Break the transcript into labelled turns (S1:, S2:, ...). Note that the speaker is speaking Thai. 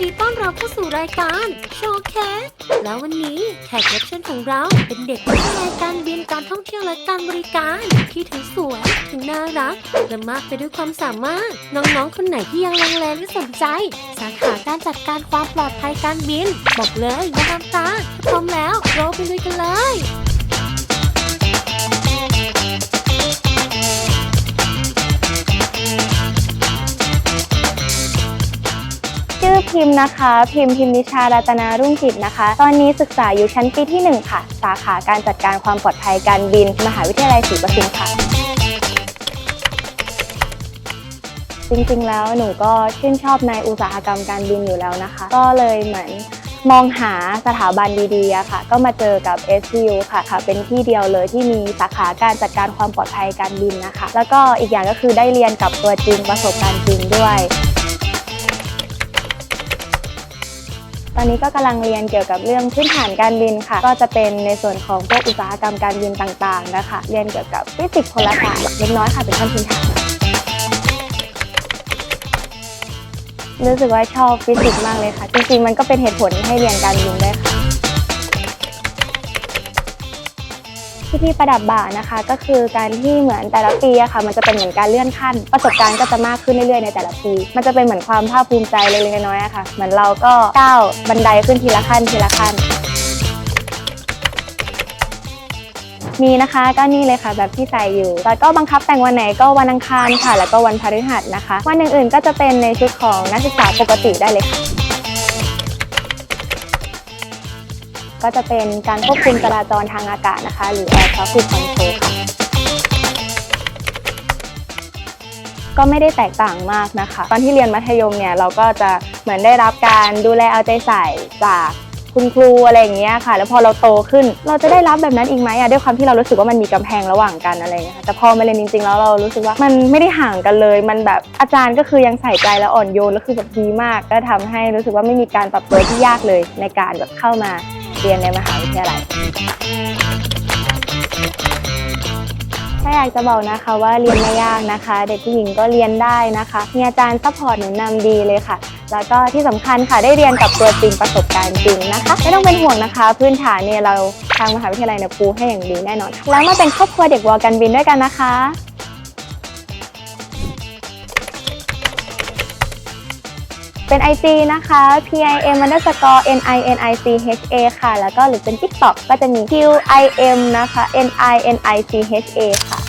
S1: ดีต้อนรับเข้าสู่รายการโชว์แคสแล้ววันนี้แขกรับเชิญของเราเป็นเด็กวิทยาลัยการบินการท่องเที่ยวและการบริการที่ทั้งสวยถึงน่ารักและมากไปด้วยความสามารถ น้องๆ คนไหนที่ยังลังเลหรือสนใจ สาขาการจัดการความปลอดภัยการบิน บอกเลยอย่าทำตาถ้าพร้อมแล้วเราไปลุย
S2: พิมพ์นะคะ พิมพ์พิมพ์นิชารัตนารุ่งจิตนะคะ ตอนนี้ศึกษาอยู่ชั้นปีที่ 1 ค่ะ สาขาการจัดการความปลอดภัยการบิน มหาวิทยาลัยศรีปทุมค่ะ จริงๆ แล้วหนูก็ชื่นชอบในอุตสาหกรรมการบินอยู่แล้วนะคะ ก็เลยเหมือนมองหาสถาบันดีๆค่ะ ก็มาเจอกับ SCU ค่ะค่ะ เป็นที่เดียวเลยที่มีสาขาการจัดการความปลอดภัยการบินนะคะ แล้วก็อีกอย่างก็คือได้เรียนกับตัวจริงประสบการณ์จริงด้วย ตอนนี้ก็กำลังเรียนเกี่ยวกับเรื่องพื้นฐานการบินค่ะ ก็จะเป็นในส่วนของพวกอุตสาหกรรมการบินต่างๆนะคะ เรียนเกี่ยวกับฟิสิกส์พลศาสตร์เล็กน้อยค่ะเป็นขั้นพื้นฐานรู้สึกว่าชอบฟิสิกส์มากเลยค่ะ จริงๆมันก็เป็นเหตุผลให้เรียนการบินด้วยค่ะ พิธีประดับบ่านะคะ ก็คือการที่เหมือนแต่ละปีอะค่ะ มันจะเป็นเหมือนการเลื่อนขั้น ประสบการณ์ก็จะมากขึ้นเรื่อยๆในแต่ละปี มันจะเป็นเหมือนความภาคภูมิใจเล็กๆน้อยๆอะค่ะ เหมือนเราก็ก้าวบันไดขึ้นทีละขั้นทีละขั้นมีนะคะก็นี่เลยค่ะแบบที่ใส่อยู่ แล้วก็บังคับแต่งวันไหนก็วันอังคารค่ะ แล้วก็วันพฤหัสนะคะ วันอื่นๆก็จะเป็นในชุดของนักศึกษาปกติได้เลยค่ะ ก็จะเป็นการควบคุมจราจรทางอากาศนะคะ หรือ Air Traffic Control ค่ะก็ไม่ได้แตกต่างมากนะคะ ตอนที่เรียนมัธยมเนี่ยเราก็จะเหมือนได้รับการดูแลเอาใจใส่จากคุณครูอะไรอย่างเงี้ยค่ะ แล้วพอเราโตขึ้นเราจะได้รับแบบนั้นอีกไหมอะด้วยความที่เรารู้สึกว่ามันมีกำแพงระหว่างกันอะไรเงี้ยค่ะแต่พอมาเรียนจริงๆแล้วเรารู้สึกว่ามันไม่ได้ห่างกันเลย มันแบบอาจารย์ก็คือยังใส่ใจและอ่อนโยนแล้วคือแบบดีมาก ก็ทำให้รู้สึกว่าไม่มีการปรับตัวที่ยากเลยในการแบบเข้ามา เรียนในมหาวิทยาลัย ถ้าอยากจะบอกนะคะว่าเรียนไม่ยากนะคะ เด็กผู้หญิงก็เรียนได้นะคะ มีอาจารย์ซัพพอร์ตหนุนนำดีเลยค่ะ แล้วก็ที่สำคัญค่ะได้เรียนกับตัวจริงประสบการณ์จริงนะคะ ไม่ต้องเป็นห่วงนะคะ พื้นฐานเนี่ยเราทางมหาวิทยาลัยเนี่ยปูให้อย่างดีแน่นอน แล้วมาเป็นครอบครัวเด็กวอลกันบินด้วยกันนะคะ เป็น IG นะคะ PIM underscore NINICHA ค่ะ แล้วก็หรือเป็น TikTok ก็จะมี QIM นะคะ NINICHA ค่ะ